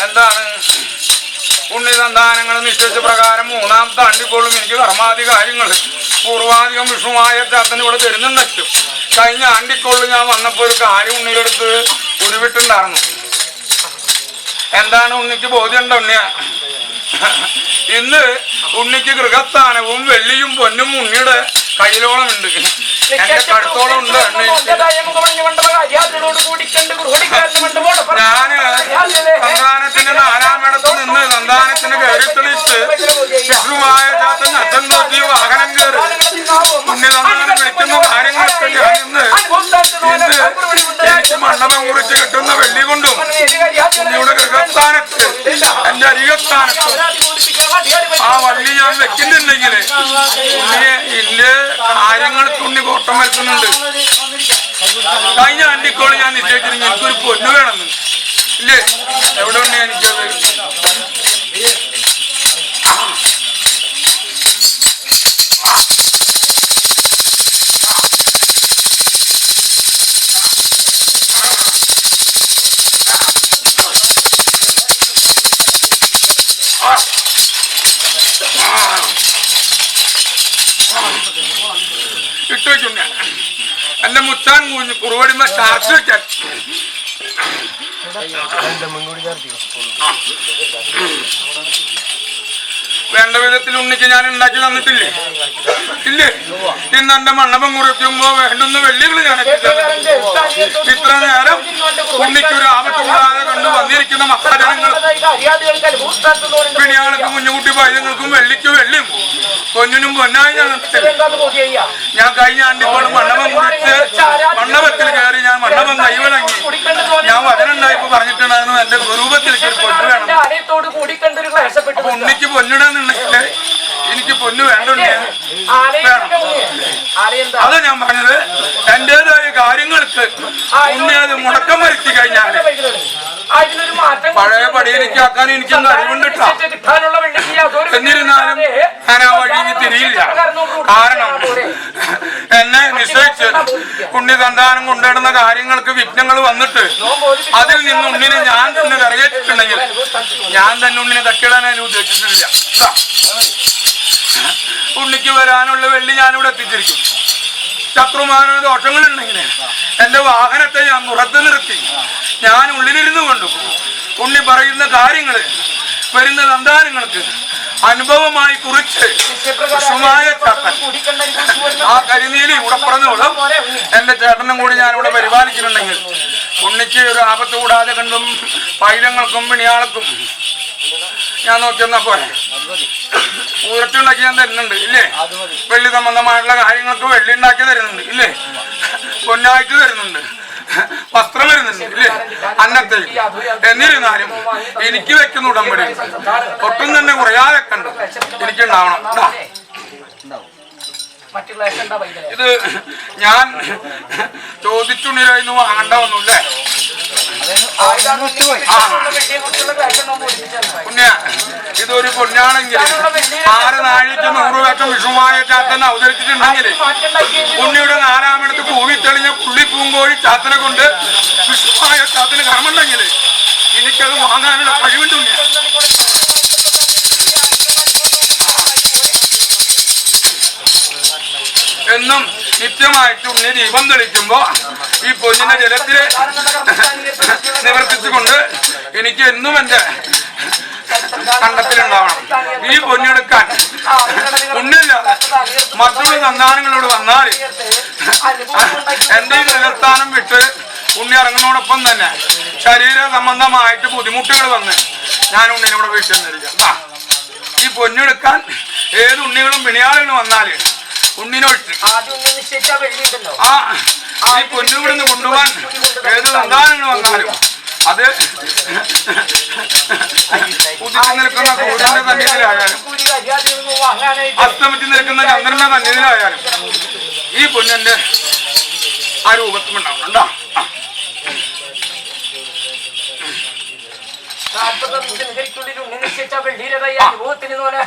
എന്താണ്? പുണ്യസന്താനങ്ങൾ സന്താനങ്ങൾ നിശ്ചയിച്ച പ്രകാരം മൂന്നാം അണ്ടിപ്പോളും എനിക്ക് കർമാധികാര്യങ്ങൾ പൂർവാധികം വിഷ്ണുമായ ചാത്തന് ഇവിടെ തരുന്നുണ്ടു കഴിഞ്ഞ ആണ്ടിക്കോളിൽ ഞാൻ വന്നപ്പോൾ ഒരു കാര്യം ഉണ്ണിയിലെടുത്ത് ഉരുവിട്ടുണ്ടായിരുന്നു എന്താണ് ഉണ്ണിക്ക് ബോധ്യമുണ്ടോ ഉണ്ണിയ ഇന്ന് ഉണ്ണിക്ക് ഗൃഹസ്ഥാനവും വെള്ളിയും പൊന്നും ഉണ്ണിയുടെ കയ്യിലോളം ഉണ്ട് എന്റെ കടുത്തോളം ഉണ്ട് ഞാൻ സന്താനത്തിന്റെ നാലാമിടത്ത് നിന്ന് സന്താനത്തിന് കയറി തെളിച്ച് ശിശുമായ ചാത്തൻ അച്ഛൻ നോക്കി വാഹനം കയറി ഉണ്ണി സന്താനം വിളിക്കുന്ന കാര്യങ്ങളൊക്കെ ഞാൻ ഇന്ന് ഇന്ന് മണ്ഡപം കുറിച്ച് കിട്ടുന്ന വെള്ളി കൊണ്ടും ഉണ്ണിയുടെ ഗൃഹസ്ഥാനത്ത് എന്റെ അരികസ്ഥാനത്ത് ആ വള്ളി ഞാൻ വെക്കുന്നുണ്ടെങ്കിൽ ഉണ്ണിയെ ഇന്റെ കാര്യങ്ങൾക്ക് ഉണ്ണി കോട്ടം വരുത്തുന്നുണ്ട് കഴിഞ്ഞ അണ്ടിക്കോൾ ഞാൻ നിശ്ചയിച്ചിരുന്നു എനിക്കൊരു പൊന്നു വേണമെന്ന് ഇല്ലേ എവിടെ ഉണ്ട് എനിക്കത് ഇട്ട് വെച്ചുണ്ട് എന്റെ മുത്താൻ കുഞ്ഞ് കുറുവടിമ ചാർച്ച് വെക്കാൻ വേണ്ട വിധത്തിൽ ഉണ്ണിക്ക് ഞാൻ ഉണ്ടാക്കി തന്നിട്ടില്ലേ? ഇല്ലേ? ഇന്ന് എന്റെ മണ്ണപ്പം കുറിക്കുമ്പോ വേണ്ടുന്ന വെള്ളികൾ ഞാൻ ഇത്ര നേരം ഉണ്ണിക്കൊരു ആപത്ത് കൂടാതെ കണ്ട് വന്നിരിക്കുന്ന മഹാജനങ്ങൾ പിണിയാൾക്ക് കുഞ്ഞുകുട്ടി പൈതങ്ങൾക്കും വെള്ളിക്ക് വെള്ളിയും പൊന്നിനും പൊന്നായി ഞാൻ ഞാൻ കഴിഞ്ഞ മണ്ഡപം മണ്ണപം കുറിച്ച് മണ്ഡപത്തിൽ കയറി ഞാൻ മണ്ഡപം കൈവണങ്ങി വചനുണ്ടായിപ്പോ പറഞ്ഞിട്ടുണ്ടായിരുന്നു എന്റെ സ്വരൂപത്തിൽ അപ്പൊ ഉണ്ണിക്ക് പൊന്നിടാന്നുണ്ടെങ്കിൽ എനിക്ക് പൊന്നു വേണ്ടുണ്ട് അത് ഞാൻ പറഞ്ഞത്. എന്റേതായ കാര്യങ്ങൾക്ക് ഉണ്ണി അത് മുടക്കം വരുത്തി കഴിഞ്ഞാൽ പഴയ പടി എനിക്ക് അറിവുണ്ട് അറിവുണ്ടിട്ടാ എന്നിരുന്നാലും ഞാൻ ആ വഴിക്ക് തിരിയില്ല കാരണം എന്നെ നിശ്ചയിച്ച് ഉണ്ണി സന്താനം കൊണ്ടിടുന്ന കാര്യങ്ങൾക്ക് വിഘ്നങ്ങൾ വന്നിട്ട് അതിൽ നിന്ന് ഉണ്ണിനെ ഞാൻ തന്നെ കരകയറ്റിട്ടുണ്ടെങ്കിൽ ഞാൻ തന്നെ ഉണ്ണിനെ തട്ടിടാൻ ഞാൻ ഉദ്ദേശിച്ചിട്ടില്ല. ഉണ്ണിക്ക് വരാനുള്ള വെള്ളി ഞാനിവിടെ എത്തിച്ചിരിക്കും. ശത്രുമാന ദോഷങ്ങളുണ്ടെങ്കിൽ എന്റെ വാഹനത്തെ ഞാൻ പുറത്ത് നിർത്തി. ഞാൻ ഉള്ളിലിരുന്നു കൊണ്ടു. ഉണ്ണി പറയുന്ന കാര്യങ്ങൾ വരുന്ന സന്താനങ്ങൾക്ക് അനുഭവമായി കുറിച്ച് വിഷമായ ചട്ടൻ ആ കരിനീലി ഇവിടെ പറഞ്ഞോളും. എന്റെ ചേട്ടനും കൂടി ഞാനിവിടെ പരിപാലിച്ചിട്ടുണ്ടെങ്കിൽ ഉണ്ണിക്ക് ഒരു ആപത്ത് കൂടാതെ കണ്ടും പൈലങ്ങൾക്കും പിണിയാൾക്കും ഞാൻ നോക്കി നോക്കിയെന്നാ പോരെ. പൂരത്തുണ്ടാക്കി ഞാൻ തരുന്നുണ്ട് ഇല്ലേ? വെള്ളി സംബന്ധമായിട്ടുള്ള കാര്യങ്ങൾക്ക് വെള്ളി ഉണ്ടാക്കി തരുന്നുണ്ട് ഇല്ലേ? പൊന്നായിട്ട് തരുന്നുണ്ട്. വസ്ത്രം വരുന്നുണ്ട് ഇല്ലേ? അന്നത്തെ എന്നിരുന്നാലും എനിക്ക് വെക്കുന്ന ഉടമ്പടി ഒട്ടും തന്നെ കുറയാതെ കണ്ടു. എനിക്ക് ഉണ്ടാവണം ഇത് ഞാൻ ചോദിച്ചുണ്ടായിരുന്നു വാങ്ങണ്ട ഒന്നുമില്ലേ പുണ്യ. ഇതൊരു പൊന്നാണെങ്കിൽ ആറ് നാഴിക്ക് നൂറ് വെക്കം വിഷുമായ ചാത്തൻ അവതരിച്ചിട്ടുണ്ടെങ്കിൽ പുണ്യയുടെ നാലാമിടത്ത് കൂവി തെളിഞ്ഞ പുള്ളിപ്പൂങ്കോഴി ചാത്തനെ കൊണ്ട് വിഷുമായ ചാത്തിന് കർമ്മുണ്ടെങ്കിൽ എനിക്കത് വാങ്ങാനുള്ള കഴിവുണ്ട് എന്നും നിത്യമായിട്ട് ഉണ്ണി ദീപം തെളിക്കുമ്പോ ഈ പൊന്നിന്റെ ജലത്തിൽ നിവർത്തിച്ചുകൊണ്ട് എനിക്ക് എന്നും എന്റെ കണ്ടത്തിലുണ്ടാവണം. ഈ പൊന്നെടുക്കാൻ ഉണ്ണില്ല സന്താനങ്ങളോട് വന്നാൽ എന്റെ ഈ നിലസ്ഥാനം വിട്ട് ഉണ്ണി ഇറങ്ങുന്നതോടൊപ്പം തന്നെ ശരീര സംബന്ധമായിട്ട് ബുദ്ധിമുട്ടുകൾ വന്ന് ഞാൻ ഉണ്ണിനെ വീട്ടിൽ നിന്നിരിക്കാം ഈ പൊന്നെടുക്കാൻ ഏത് ഉണ്ണികളും പിണിയാളുകളും വന്നാൽ ഉണ്ണിനൊഴിച്ച് ആ ഈ പൊന്നിവിടുന്ന് കൊണ്ടുപോകാൻ ഏത് സന്താനങ്ങൾ വന്നാലും അത് ഉദിച്ചു നിൽക്കുന്ന സൂര്യന്റെ തന്നെ ആയാലും അസ്തമിച്ച് നിൽക്കുന്ന ചന്ദ്രന്റെ സന്നിധിയിലായാലും ഈ പൊന്നിന്റെ ആ രൂപത്തും ഉണ്ടാവണം കേട്ടോ ുള്ളിൽ ഉണ്ണിനിശ്ചയിച്ച വെള്ളിയിലതയ്യാ രൂപത്തിന് പോലെ